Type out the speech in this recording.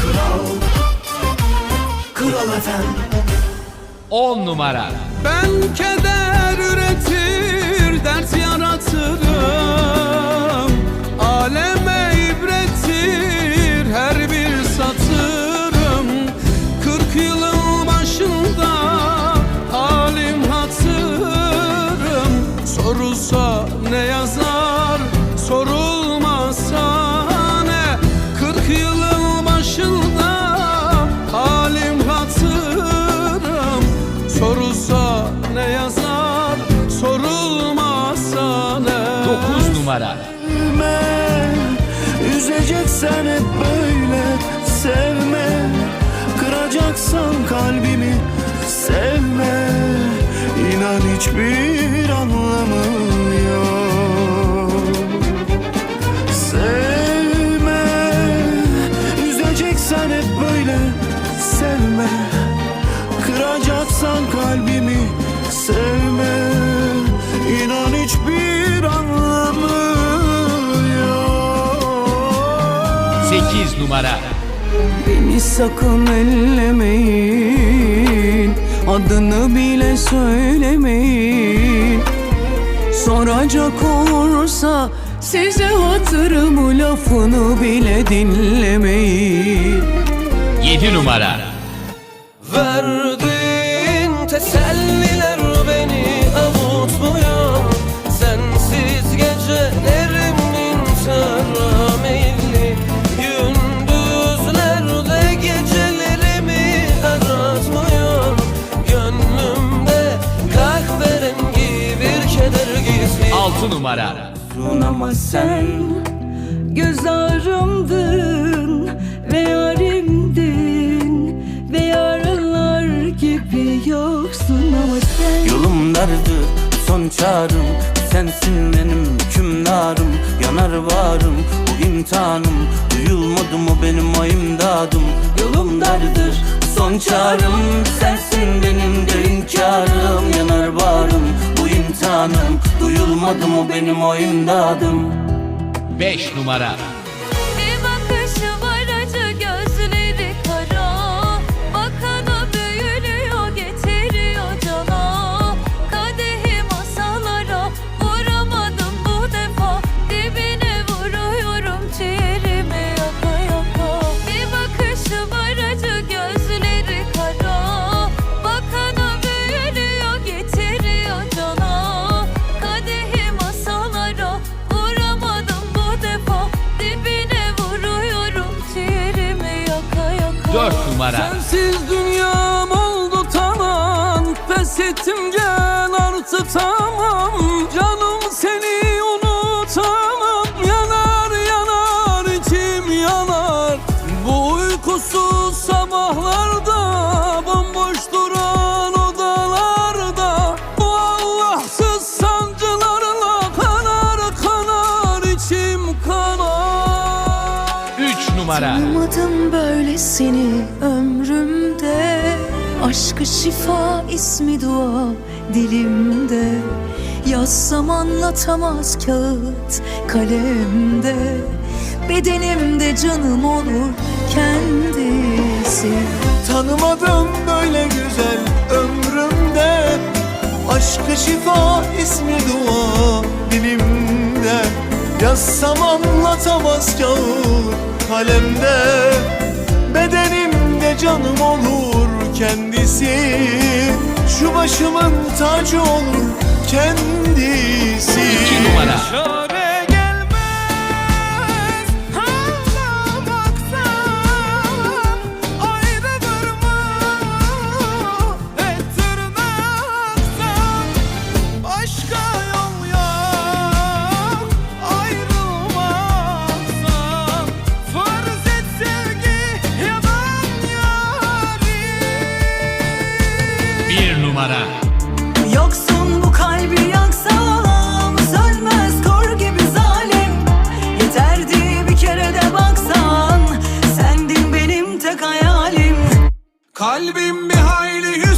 Kral. Kral FM 10 numara. Ben keder Üzeceksen hep böyle Sevme. Kıracaksan kalbimi Sevme. İnan hiçbir 8 numara. Beni sakın ellemeyin. Adını bile söylemeyin. Soracak olursa Size hatırımı lafını bile dinlemeyin. 7 numara. Verdiğin teselliler 6 numara. Ama sen göz ağrımdın ve yarimdin Ve yaralar gibi yoksun. Ama sen Yolum dardı son çağrım Sensin benim hükümdarım. Yanar varım bu imtihanım. Duyulmadı mı benim o imdadım. Yolum dardır son çağrım Sensin benim de hünkârım Yanar varım Duyulmadı mı benim o imdadım. 5 numara 4 numara. Sensiz dünyam oldu tamam Pes ettim gel artık tamam numara. Tanımadım böylesini ömrümde. Aşkı şifa ismi dua dilimde. Yazsam anlatamaz kağıt kalemde. Bedenimde canım olur kendisi. Tanımadım böyle güzel Yazsam anlatamaz kağıt kalemde. Bedenimde canım olur kendisi. Şu başımın tacı olur kendisi Kalbim bir hayli